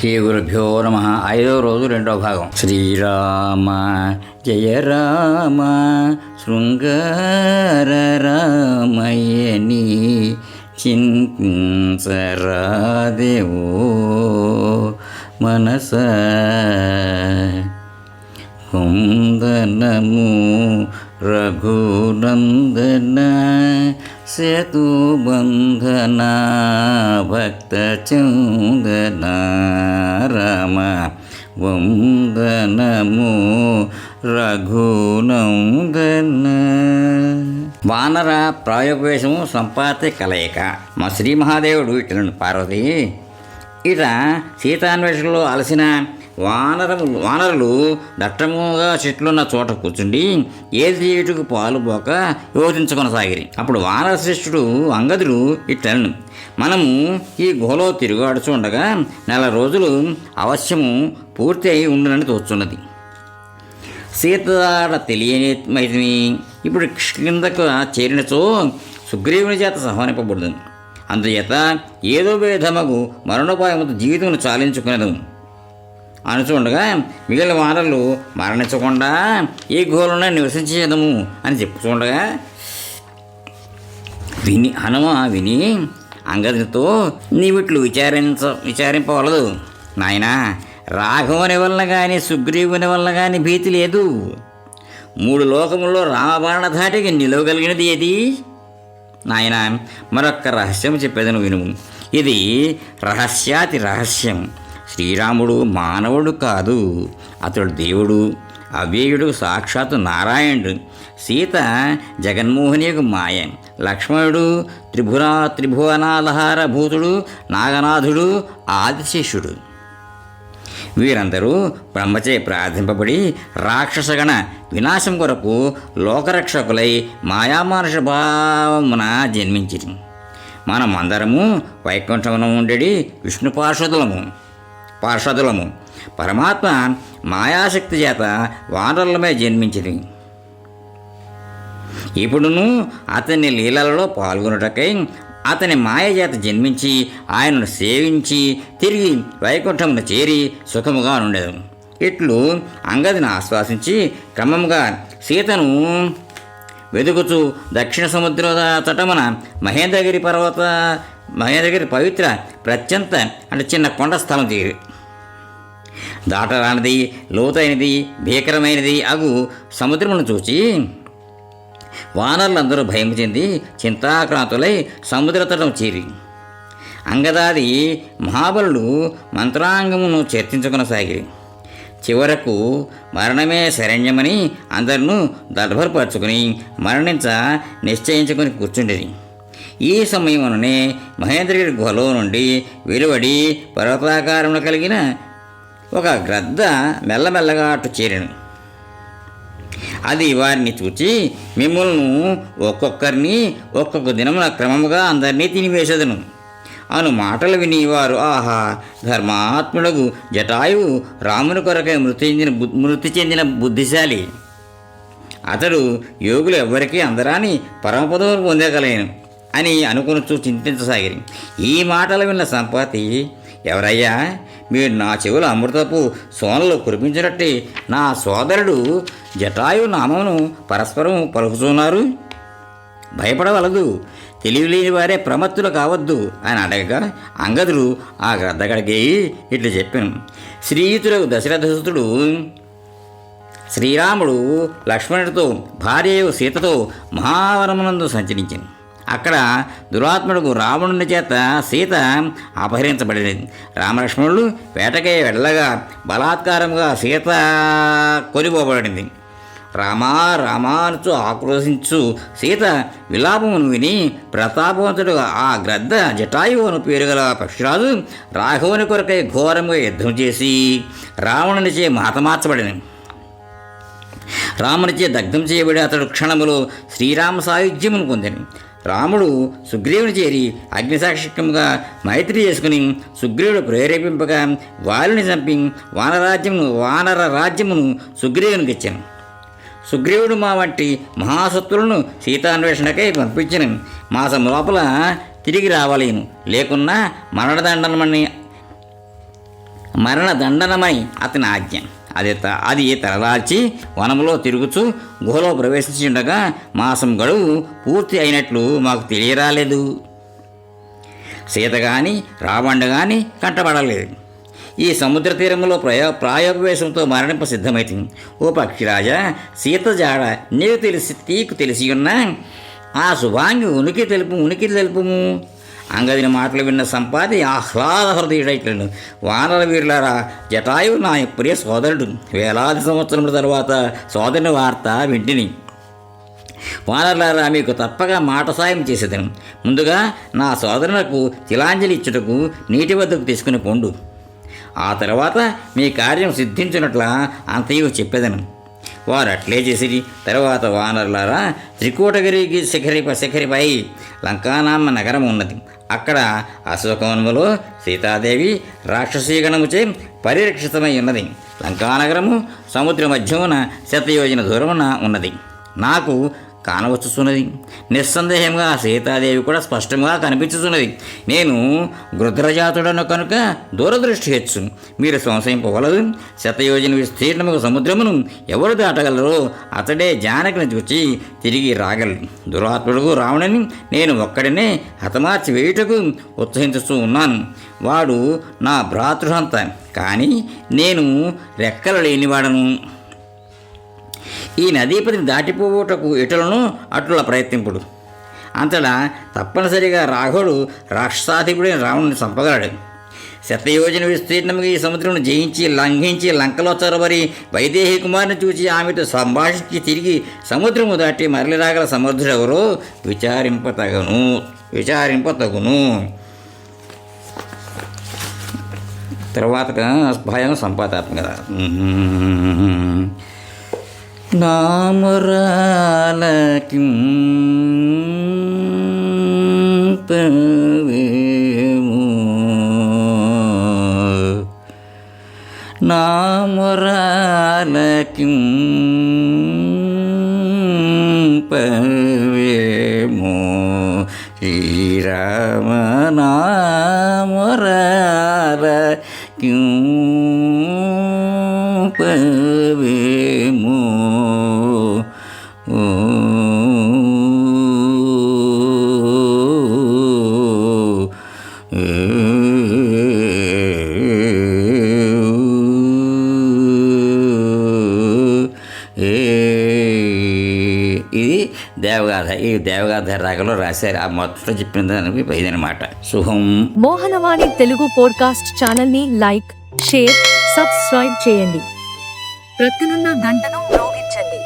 శ్రీ గురుభ్యో నమ. ఐదో రోజు రెండో భాగం. శ్రీరామ జయ రామ శృంగార రామయ్యని చింతరాదేవో మనస. కుందనము రఘునందన సేతుబంధన భక్త చందన రమ వందనము రఘునందన వానర ప్రాయోగవేశము సంపాతి కలయిక. మా శ్రీ మహాదేవుడు ఇట్లను పార్వతి ఇట సీతాన్వేషణలో అలసిన వానరములు వానరులు దట్టముగా చెట్లున్న చోట కూర్చుండి ఏ చేయుటకు పాలు పోక యోచించుకొనసాగిరి. అప్పుడు వానర శ్రేష్ఠుడు అంగదుడు ఇట్లను మనము ఈ గుహలో తిరుగాడుచు ఉండగా నెల రోజులు అవశ్యము పూర్తి అయి ఉండునని తోచున్నది. సీతాడ తెలియని మైతిని ఇప్పుడు కిందకు చేరినచో సుగ్రీవుని చేత సహనింపబడుతుంది అందుచేత ఏదో విధమగు మరణోపాయముతో జీవితమును చాలించుకునేదు అనుచుండగా మిగిలిన వారలు మరణించకుండా ఈ గుహలోనే నివసించేదము అని చెప్పుచుండగా విని హనుమ విని అంగదితో నీవిట్లు విచారించ విచారింపవలదు. నాయనా రాఘవుని వలన కానీ సుగ్రీవుని వలన కానీ భీతి లేదు. మూడు లోకముల్లో రామబాణ ధాటికి నిలవగలిగినది ఏది? నాయన మరొక్క రహస్యం చెప్పేదను వినుము. ఇది రహస్యాతి రహస్యం. శ్రీరాముడు మానవుడు కాదు. అతడు దేవుడు. అవ్యయుడు సాక్షాత్ నారాయణుడు. సీత జగన్మోహని యొక్క మాయ. లక్ష్మణుడు త్రిభురా త్రిభువనాలహార భూతుడు నాగనాథుడు ఆదిశేషుడు. వీరందరూ బ్రహ్మచే ప్రార్థింపబడి రాక్షసగణ వినాశం కొరకు లోకరక్షకులై మాయామానుష భావమున జన్మించిరి. మనమందరము వైకుంఠమున ఉండేది విష్ణు పార్షదులము. పార్షదులము పరమాత్మ మాయాశక్తి చేత వానరులమే జన్మించింది ఇప్పుడును అతని లీలలలో పాల్గొనుటకై అతని మాయ చేత జన్మించి ఆయనను సేవించి తిరిగి వైకుంఠమును చేరి సుఖముగా ఉండేది ఇట్లు అంగదిని ఆశ్వాసించి క్రమంగా సీతను వెతుకుచు దక్షిణ సముద్ర తటమున మహేంద్రగిరి పర్వత మహేంద్రగిరి పవిత్ర ప్రత్యంత అంటే చిన్న కొండ స్థలం తీరి. దాటరానిది లోతైనది భీకరమైనది అగు సముద్రమును చూచి వానరులందరూ భయం చెంది చింతాక్రాంతులై సముద్రతటం చేరి. అంగదాది మహాబలుడు మంత్రాంగమును చర్చించుకొనసాగిరి చివరకు మరణమే శరణ్యమని అందరినూ దర్భరపరుచుకుని మరణించ నిశ్చయించుకుని కూర్చుండేది ఈ సమయంలోనే మహేంద్రగిరి గుహలో నుండి వెలువడి పర్వతాకారంలో కలిగిన ఒక గ్రద్ద మెల్లమెల్లగా అటు చేరిను. అది వారిని చూచి మిమ్మల్ని ఒక్కొక్కరిని ఒక్కొక్క దినమున క్రమముగా అందరినీ తినివేసేదను. అను మాటలు విని వారు ఆహా ధర్మాత్ముడకు జటాయువు రాముని కొరకై మృతి చెందిన బు- మృతి చెందిన బుద్ధిశాలి. అతడు యోగులు ఎవ్వరికీ అందరాని పరమపదవులు పొందగలేను అని అనుకుని చూ చింతించసాగిరి. ఈ మాటలు విన్న సంపతి ఎవరయ్యా? మీరు నా చెవుల అమృతపు సోనలు కురిపించినట్టే నా సోదరుడు జటాయు నామమును పరస్పరం పలుకుతున్నారు. భయపడవలదు. తెలివిలేని వారే ప్రమత్తులు కావద్దు అని అడగగా అంగదుడు ఆ గ్రద్దగడికి ఇట్లు చెప్పాను. శ్రీయుతులకు దశరథసుతుడు శ్రీరాముడు లక్ష్మణుడితో భార్య సీతతో మహావనమునందు సంచరించింది అక్కడ దురాత్ముడు రావణుని చేత సీత అపహరించబడినది రామలక్ష్మణుడు వేటకై వెళ్ళగా బలాత్కారంగా సీత కొనిపోబడింది. రామా రామా అనుచు ఆక్రోశించు సీత విలాపమును విని ప్రతాపవంతుడుగా ఆ గ్రద్ద జటాయువును పేరుగల పేరు గల పక్షిరాజు రాఘవుని కొరకై ఘోరంగా యుద్ధం చేసి రావణునిచే మాతమార్చబడింది రామునిచే దగ్ధం చేయబడి అతడు క్షణములో శ్రీరామ సాయుధ్యమును పొందని రాముడు సుగ్రీవుని చేరి అగ్నిసాక్షికంగా మైత్రి చేసుకుని సుగ్రీవుడు ప్రేరేపింపగా వాలిని చంపి వానరాజ్యమును వానర రాజ్యమును సుగ్రీవునికి ఇచ్చాను. సుగ్రీవుడు మా వంటి మహాసత్తులను సీతాన్వేషణకై పంపించిన. మాసం లోపల తిరిగి రావలేను. లేకున్నా మరణదండనమని మరణదండనమై అతని ఆజ్ఞ. అది త అది తలదాల్చి వనంలో తిరుగుచూ గుహలో ప్రవేశించి ఉండగా మాసం గడువు పూర్తి అయినట్లు మాకు తెలియరాలేదు. సీత కానీ రావణ కానీ కంటపడలేదు. ఈ సముద్ర తీరంలో ప్రయో ప్రాయోపవేశంతో మరణింప సిద్ధమైంది ఓ పక్షిరాజా సీత జాడ నీకు తెలిసి తీకు తెలిసి ఉన్నా ఆ శుభాంగి ఉనికి తెలుపు ఉనికి తెలుపుము. అంగదిన మాటలు విన్న సంపాది ఆహ్లాద హృదయుడైట్లను. వానర వీరులారా జటాయువు నా ప్రియ సోదరుడు. వేలాది సంవత్సరముల తర్వాత సోదరుని వార్త వింటిని. వానరులారా మీకు తప్పగా మాట సాయం చేసేదను. ముందుగా నా సోదరులకు తిలాంజలి ఇచ్చుటకు నీటి వద్దకు తీసుకుని పొండు. ఆ తర్వాత మీ కార్యం సిద్ధించినట్ల అంతయు చెప్పేదను. వారు అట్లే చేసిరి. తర్వాత వానరులారా త్రికూటగిరికి శిఖరి శిఖరిపై లంకానామ నగరం ఉన్నది. అక్కడ అశోకవనములో సీతాదేవి రాక్షసీగణముచే పరిరక్షితమై ఉన్నది. లంకానగరము సముద్ర మధ్యమున శతయోజన దూరమున ఉన్నది. నాకు కానవచ్చుచున్నది. నిస్సందేహంగా సీతాదేవి కూడా స్పష్టంగా కనిపించుచున్నది. నేను గృద్రజాతుడను కనుక దూరదృష్టి హెచ్చు మీరు సంశయింపవలదు. శతయోజన విస్తీర్ణము సముద్రమును ఎవరు దాటగలరో అతడే జానకిని చూచి తిరిగి రాగలడు. దురాత్ముడుకు రావణని నేను ఒక్కడినే హతమార్చి వేయుటకు ఉత్సహించుతూ ఉన్నాను. వాడు నా భ్రాతృహంత. కానీ నేను రెక్కలు లేనివాడను. ఈ నదీపతిని దాటిపోవుటకు ఇటులను అటుల ప్రయత్నింపుడు. అంతటా తప్పనిసరిగా రాఘవుడు రాక్షసాధిపుడైన రావణుని చంపగలడు. శతయోజన విస్తీర్ణముగా ఈ సముద్రమును జయించి లంఘించి లంకలో చొరబరి వైదేహి కుమారుని చూచి ఆమెతో సంభాషించి తిరిగి సముద్రము దాటి మరలి రాగల సమర్థుడెవరో విచారింపతగను విచారింపతగును. తర్వాత భయం సంపాదాత్మక നാമറാലക്കും പേമോ നാമറാലക്കും പേമോ ശ്രീരാമ നാമറാലക്കും ఈ దేవగాధర్ రాగలో రాశారు. ఆ మొత్తం చెప్పిన దానికి ఇదనమాట శుభం మోహనవాణి తెలుగు పోడ్కాస్ట్ ఛానల్ని లైక్ షేర్ సబ్స్క్రైబ్ చేయండి. ప్రక్కనున్న గంటను మోగించండి